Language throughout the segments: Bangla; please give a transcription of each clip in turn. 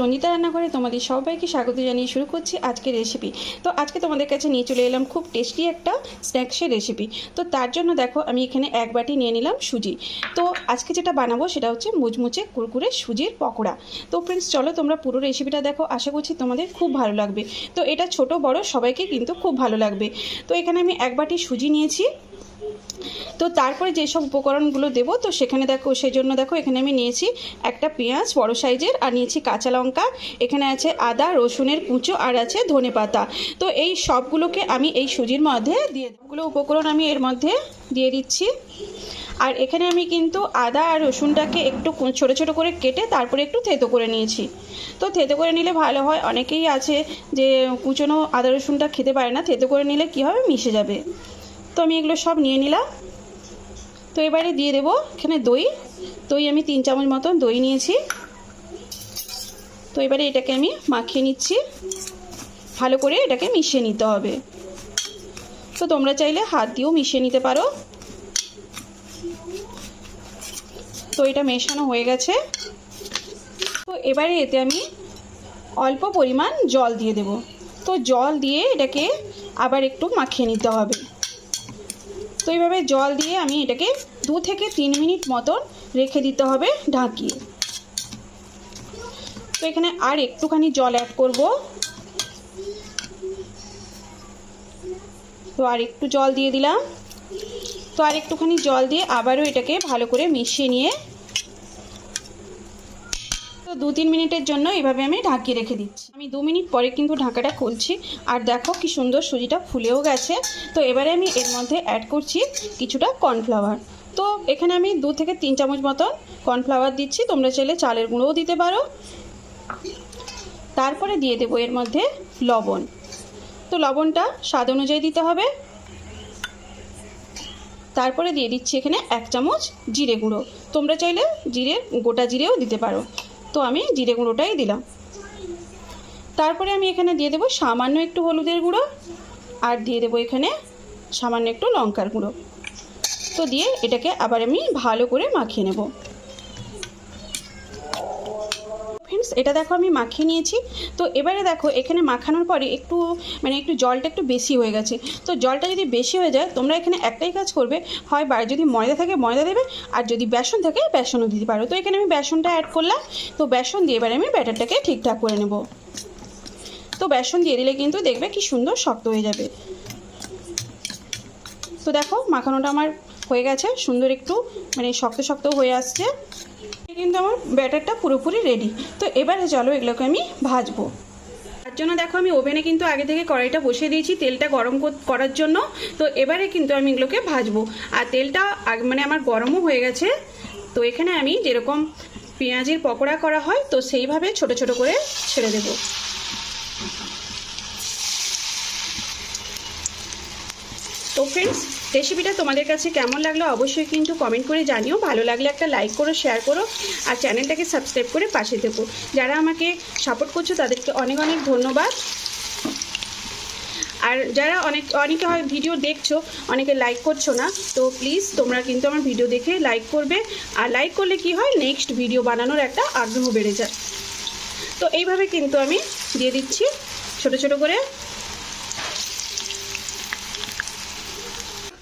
রঞ্জিতা রান্নাঘরে তোমাদের সবাইকে স্বাগত জানিয়ে শুরু করছি আজকের রেসিপি তো আজকে তোমাদের কাছে নিয়ে চলে এলাম খুব টেস্টি একটা স্ন্যাক্সের রেসিপি তো তার জন্য দেখো আমি এখানে এক বাটি নিয়ে নিলাম সুজি। তো আজকে যেটা বানাবো সেটা হচ্ছে মুচমুচে কুরকুরে সুজির পকোড়া। তো ফ্রেন্ডস চলো তোমরা পুরো রেসিপিটা দেখো, আশা করছি তোমাদের খুব ভালো লাগবে। তো এটা ছোট, বড়, সবাইকে কিন্তু খুব ভালো লাগবে। তো এখানে আমি এক বাটি সুজি নিয়েছি। তো তারপরে যেসব উপকরণগুলো দেবো, তো সেখানে দেখো সেই জন্য দেখো, এখানে আমি নিয়েছি একটা পেঁয়াজ বড় সাইজের, আর নিয়েছি কাঁচা লঙ্কা, এখানে আছে আদা, রসুনের কুঁচো, আর আছে ধনে পাতা। তো এই সবগুলোকে আমি এই সুজির মধ্যে দিয়ে সবগুলো উপকরণ আমি এর মধ্যে দিয়ে দিচ্ছি। আর এখানে আমি কিন্তু আদা আর রসুনটাকে একটু ছোটো ছোটো করে কেটে তারপরে একটু থেতো করে নিয়েছি। তো থেতো করে নিলে ভালো হয়। অনেকেই আছে যে কুচনো আদা রসুনটা খেতে পারে না, থেতো করে নিলে কী হবে? মিশে যাবে। তো আমি এগুলো সব নিয়ে নিলাম। তো এবারে দিয়ে দেবো এখানে দই। দই আমি তিন চামচ মতন দই নিয়েছি। তো এবারে এটাকে আমি মাখিয়ে নিচ্ছি। ভালো করে এটাকে মিশিয়ে নিতে হবে। তো তোমরা চাইলে হাত দিয়েও মিশিয়ে নিতে পারো। তো এটা মেশানো হয়ে গেছে। তো এবারে এতে আমি অল্প পরিমাণ জল দিয়ে দেব। তো জল দিয়ে এটাকে আবার একটু মাখিয়ে নিতে হবে। তো এইভাবে জল দিয়ে আমি এটাকে দু থেকে তিন মিনিট মতন রেখে দিতে হবে ঢাকিয়ে। তো এখানে আর একটুখানি জল অ্যাড করব। তো আর একটু জল দিয়ে দিলাম। তো আর একটুখানি জল দিয়ে আবারও এটাকে ভালো করে মিশিয়ে নিয়ে দু তিন মিনিটের জন্য এভাবে আমি ঢাকিয়ে রেখে দিচ্ছি। আমি দু মিনিট পরে কিন্তু ঢাকাটা খুলছি। আর দেখো কি সুন্দর সুজিটা ফুলেও গেছে। তো এবারে আমি এর মধ্যে অ্যাড করছি কিছুটা কর্নফ্লাওয়ার তো এখানে আমি দু থেকে তিন চামচ মতন কর্নফ্লাওয়ার দিচ্ছি। তোমরা চাইলে চালের গুঁড়োও দিতে পারো। তারপরে দিয়ে দেবো এর মধ্যে লবণ। তো লবণটা স্বাদ অনুযায়ী দিতে হবে। তারপরে দিয়ে দিচ্ছি এখানে এক চামচ জিরে গুঁড়ো। তোমরা চাইলে জিরে, গোটা জিরেও দিতে পারো। তো আমি জিরে গুঁড়োটাই দিলাম। তারপরে আমি এখানে দিয়ে দেবো সামান্য একটু হলুদের গুঁড়ো, আর দিয়ে দেবো এখানে সামান্য একটু লঙ্কার গুঁড়ো। তো দিয়ে এটাকে আবার আমি ভালো করে মাখিয়ে নেব। ফ্রেন্ডস এটা দেখো আমি মাখিয়ে নিয়েছি। তো এবারে দেখো, এখানে মাখানোর পরে একটু মানে একটু জলটা একটু বেশি হয়ে গেছে। তো জলটা যদি বেশি হয়ে যায়, তোমরা এখানে একটাই কাজ করবে, হয় যদি ময়দা থাকে, ময়দা দেবে, আর যদি বেসন থাকে, বেসনও দিতে পারো। তো এখানে আমি বেসনটা অ্যাড করলাম। তো বেসন দিয়ে এবারে আমি ব্যাটারটাকে ঠিকঠাক করে নেব। তো বেসন দিয়ে দিলে কিন্তু দেখবে কি সুন্দর শক্ত হয়ে যাবে। তো দেখো, মাখানোটা আমার হয়ে গেছে। সুন্দর একটু মানে শক্ত শক্ত হয়ে আসছে। কিন্তু আমার ব্যাটারটা পুরোপুরি রেডি তো এবারে চলো এগুলোকে আমি ভাজবো। তার জন্য দেখো আমি ওভেনে কিন্তু আগে থেকে কড়াইটা বসিয়ে দিয়েছি, তেলটা গরম করার জন্য। তো এবারে কিন্তু আমি এগুলোকে ভাজবো। আর তেলটা মানে আমার গরমও হয়ে গেছে। তো এখানে আমি যেরকম পেঁয়াজের পকোড়া করা হয়, তো সেইভাবে ছোট ছোট করে ছেড়ে দেবো। তো ফ্রেন্ডস রেসিপিটা তোমাদের কাছে কেমন লাগল অবশ্যই কিন্তু কমেন্ট করে জানিও। ভালো লাগলে একটা লাইক করো শেয়ার করো আর চ্যানেলটাকে সাবস্ক্রাইব করে পাশে থেকো। যারা আমাকে সাপোর্ট করছ তাদেরকে অনেক অনেক ধন্যবাদ। আর যারা অনেক, অনেকে হয় ভিডিও দেখছ, অনেকে লাইক করছ না, তো প্লিজ তোমরা কিন্তু আমার ভিডিও দেখে লাইক করবে। আর লাইক করলে কি হয়? নেক্সট ভিডিও বানানোর একটা আগ্রহ বেড়ে যায়। তো এইভাবে কিন্তু আমি দিয়ে দিচ্ছি। ছোট ছোট করে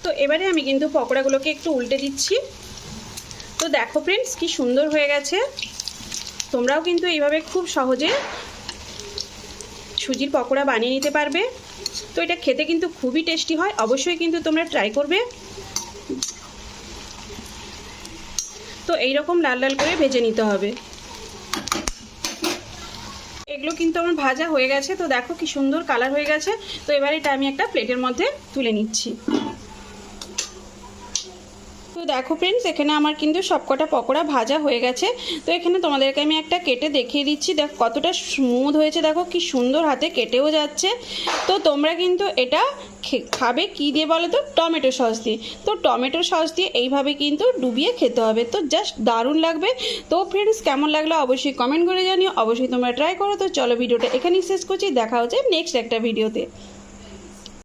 তো এবারে আমি কিন্তু পকোড়াগুলোকে একটু উল্টে দিচ্ছি। তো দেখো ফ্রেন্ডস কি সুন্দর হয়ে গেছে। তোমরাও কিন্তু এইভাবে খুব সহজে সুজির পকোড়া বানিয়ে নিতে পারবে। তো এটা খেতে কিন্তু খুবই টেস্টি হয়, অবশ্যই কিন্তু তোমরা ট্রাই করবে। তো এইরকম লাল লাল করে ভেজে নিতে হবে। এগুলো কিন্তু আমার ভাজা হয়ে গেছে, তো দেখো কি সুন্দর কালার হয়ে গেছে। তো এবার এটা আমি একটা প্লেটের মধ্যে তুলে নিচ্ছি। তো দেখো ফ্রেন্ডস এখানে আমার কিন্তু সবকটা পকোড়া ভাজা হয়ে গেছে। তো এখানে তোমাদেরকে আমি একটা কেটে দেখিয়ে দিচ্ছি। দেখো, কতটা স্মুথ হয়েছে, দেখো কি সুন্দর হাতে কেটেও যাচ্ছে। তো তোমরা কিন্তু এটা খাবে কি দিয়ে বলো তো টমেটো সস দিয়ে। তো টমেটো সস দিয়ে এইভাবে কিন্তু ডুবিয়ে খেতে হবে। তো জাস্ট দারুণ লাগবে। তো ফ্রেন্ডস কেমন লাগল অবশ্যই কমেন্ট করে জানিও। অবশ্যই তোমরা ট্রাই করো। তো চলো ভিডিওটা এখানেই শেষ করছি। দেখা হচ্ছে নেক্সট একটা ভিডিওতে